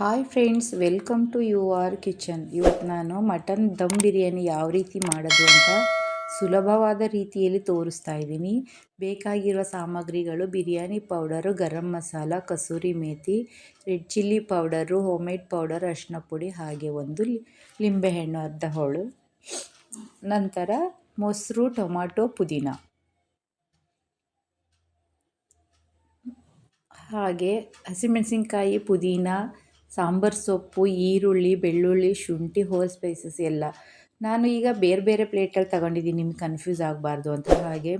Hi friends welcome to your kitchen ಇವತ್ತು ನಾನು mutton dum biryani ಯಾವ ರೀತಿ ಮಾಡೋದು ಅಂತ ಸುಲಭವಾದ ರೀತಿಯಲ್ಲಿ ತೋರಿಸ್ತಾ ಇದ್ದೀನಿ. ಬೇಕಾಗಿರುವ ಸಾಮಗ್ರಿಗಳು biryani powder, garam masala, kasuri methi red chilli powder homemade powder ಅರಿಶಿನ ಪುಡಿ, ಹಾಗೆ ಒಂದು ಲಿಂಬೆಹಣ್ಣು ಅರ್ಧ ಹೋಳು. ನಂತರ ಮೊಸರು, ಟೊಮಾಟೊ, ಪುದೀನ. ಹಾಗೆ ಹಸಿಮೆಣಸಿನ್ಕಾಯಿ, ಪುದೀನ ಸಾಂಬಾರು ಸೊಪ್ಪು, ಈರುಳ್ಳಿ, ಬೆಳ್ಳುಳ್ಳಿ, ಶುಂಠಿ ಹೋಲ್ ಸ್ಪೈಸಸ್ ಎಲ್ಲ. ನಾನು ಈಗ ಬೇರೆ ಬೇರೆ ಪ್ಲೇಟಲ್ಲಿ ತಗೊಂಡಿದ್ದೀನಿ, ನಿಮ್ಗೆ ಕನ್ಫ್ಯೂಸ್ ಆಗಬಾರ್ದು ಅಂತ. ಹಾಗೆ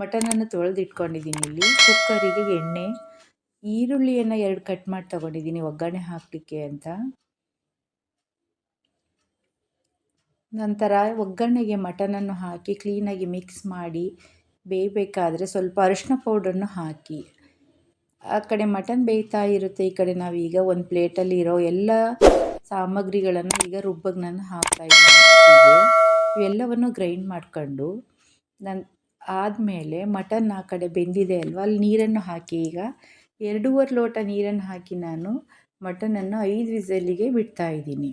ಮಟನನ್ನು ತೊಳೆದಿಟ್ಕೊಂಡಿದ್ದೀನಿ ಇಲ್ಲಿ. ಕುಕ್ಕರಿಗೆ ಎಣ್ಣೆ, ಈರುಳ್ಳಿಯನ್ನು ಎರಡು ಕಟ್ ಮಾಡಿ ತಗೊಂಡಿದ್ದೀನಿ, ಒಗ್ಗರಣೆ ಹಾಕಲಿಕ್ಕೆ ಅಂತ. ನಂತರ ಒಗ್ಗರಣೆಗೆ ಮಟನನ್ನು ಹಾಕಿ ಕ್ಲೀನಾಗಿ ಮಿಕ್ಸ್ ಮಾಡಿ, ಬೇಯಬೇಕಾದ್ರೆ ಸ್ವಲ್ಪ ಅರಿಶಿನ ಪೌಡ್ರನ್ನು ಹಾಕಿ. ಆ ಕಡೆ ಮಟನ್ ಬೇಯ್ತಾ ಇರುತ್ತೆ, ಈ ಕಡೆ ನಾವೀಗ ಒಂದು ಪ್ಲೇಟಲ್ಲಿ ಇರೋ ಎಲ್ಲ ಸಾಮಗ್ರಿಗಳನ್ನು ಈಗ ರುಬ್ಬಗೆ ನಾನು ಹಾಕ್ತಾಯಿದ್ದೀನಿ ಇವೆಲ್ಲವನ್ನು ಗ್ರೈಂಡ್ ಮಾಡ್ಕೊಂಡು ನನ್ನ ಆದಮೇಲೆ ಮಟನ್ ಆ ಕಡೆ ಬೆಂದಿದೆ ಅಲ್ವ, ಅಲ್ಲಿ ನೀರನ್ನು ಹಾಕಿ ಈಗ ಎರಡೂವರೆ ಲೋಟ ನೀರನ್ನು ಹಾಕಿ ನಾನು ಮಟನನ್ನು ಐದು ವಿಸಲಿಗೆ ಬಿಡ್ತಾಯಿದ್ದೀನಿ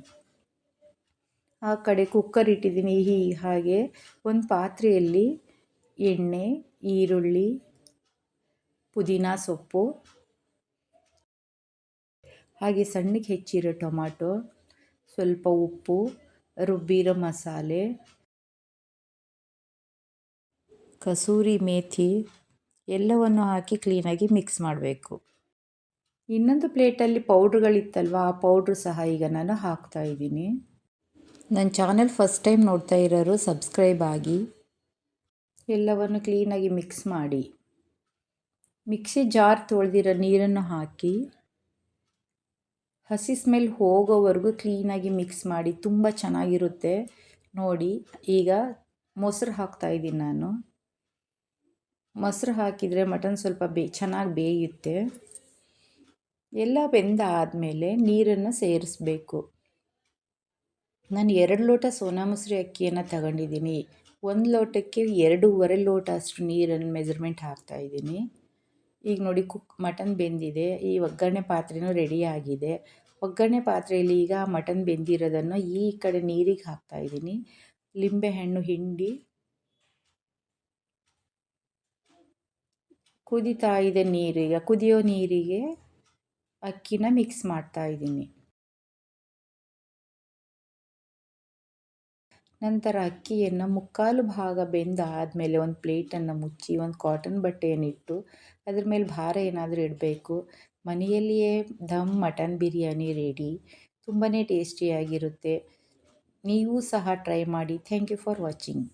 ಆ ಕಡೆ ಕುಕ್ಕರ್ ಇಟ್ಟಿದ್ದೀನಿ ಹೀ ಹಾಗೆ ಒಂದು ಪಾತ್ರೆಯಲ್ಲಿ ಎಣ್ಣೆ, ಈರುಳ್ಳಿ ಪುದೀನ ಸೊಪ್ಪು. ಹಾಗೆ ಸಣ್ಣಗೆ ಹೆಚ್ಚಿರೋ ಟೊಮ್ಯಾಟೊ ಸ್ವಲ್ಪ ಉಪ್ಪು, ರುಬ್ಬಿರೋ ಮಸಾಲೆ, ಕಸೂರಿ ಮೇಥಿ ಎಲ್ಲವನ್ನು ಹಾಕಿ ಕ್ಲೀನಾಗಿ ಮಿಕ್ಸ್ ಮಾಡಬೇಕು. ಇನ್ನೊಂದು ಪ್ಲೇಟಲ್ಲಿ ಪೌಡ್ರುಗಳಿತ್ತಲ್ವ, ಆ ಪೌಡ್ರು ಸಹ ಈಗ ನಾನು ಹಾಕ್ತಾ ಇದ್ದೀನಿ. ನನ್ನ ಚಾನಲ್ ಫಸ್ಟ್ ಟೈಮ್ ನೋಡ್ತಾ ಇರೋರು ಸಬ್ಸ್ಕ್ರೈಬ್ ಆಗಿ, ಎಲ್ಲವನ್ನು ಕ್ಲೀನಾಗಿ ಮಿಕ್ಸ್ ಮಾಡಿ. ಮಿಕ್ಸಿ ಜಾರ್ ತೊಳೆದಿರೋ ನೀರನ್ನು ಹಾಕಿ, ಹಸಿ ಸ್ಮೆಲ್ ಹೋಗೋವರೆಗೂ ಕ್ಲೀನಾಗಿ ಮಿಕ್ಸ್ ಮಾಡಿ, ತುಂಬ ಚೆನ್ನಾಗಿರುತ್ತೆ. ನೋಡಿ, ಈಗ ಮೊಸರು ಹಾಕ್ತಾಯಿದ್ದೀನಿ ನಾನು. ಮೊಸರು ಹಾಕಿದರೆ ಮಟನ್ ಸ್ವಲ್ಪ ಬೇ, ಚೆನ್ನಾಗಿ ಬೇಯುತ್ತೆ. ಎಲ್ಲ ಬೆಂದಾದಮೇಲೆ ನೀರನ್ನು ಸೇರಿಸ್ಬೇಕು. ನಾನು ಎರಡು ಲೋಟ ಸೋನಾ ಮೊಸರಿ ಅಕ್ಕಿಯನ್ನು ತಗೊಂಡಿದ್ದೀನಿ. ಒಂದು ಲೋಟಕ್ಕೆ ಎರಡೂವರೆ ಲೋಟ ಅಷ್ಟು ನೀರನ್ನು ಮೆಜರ್ಮೆಂಟ್ ಹಾಕ್ತಾಯಿದ್ದೀನಿ ಈಗ ನೋಡಿ ಕುಕ್ ಮಟನ್ ಬೆಂದಿದೆ. ಈ ಒಗ್ಗರಣೆ ಪಾತ್ರೆನೂ ರೆಡಿಯಾಗಿದೆ ಒಗ್ಗರಣೆ ಪಾತ್ರೆಯಲ್ಲಿ ಈಗ ಮಟನ್ ಬೆಂದಿರೋದನ್ನು ಈ ಕಡೆ ನೀರಿಗೆ ಹಾಕ್ತಾಯಿದ್ದೀನಿ ಲಿಂಬೆಹಣ್ಣು ಹಿಂಡಿ. ಕುದಿತಾ ಇದೆ ನೀರು. ಈಗ ಕುದಿಯೋ ನೀರಿಗೆ ಅಕ್ಕಿನ ಮಿಕ್ಸ್ ಮಾಡ್ತಾಯಿದ್ದೀನಿ ನಂತರ ಅಕ್ಕಿಯನ್ನು ಮುಕ್ಕಾಲು ಭಾಗ ಬೆಂದಾದಮೇಲೆ ಒಂದು ಪ್ಲೇಟನ್ನು ಮುಚ್ಚಿ, ಒಂದು ಕಾಟನ್ ಬಟ್ಟೆಯನ್ನಿಟ್ಟು ಅದ್ರ ಮೇಲೆ ಭಾರ ಏನಾದರೂ ಇಡಬೇಕು. ಮನೆಯಲ್ಲಿಯೇ ಧಮ್ ಮಟನ್ ಬಿರಿಯಾನಿ ರೆಡಿ. ತುಂಬಾ ಟೇಸ್ಟಿಯಾಗಿರುತ್ತೆ. ನೀವು ಸಹ ಟ್ರೈ ಮಾಡಿ. Thank you for watching.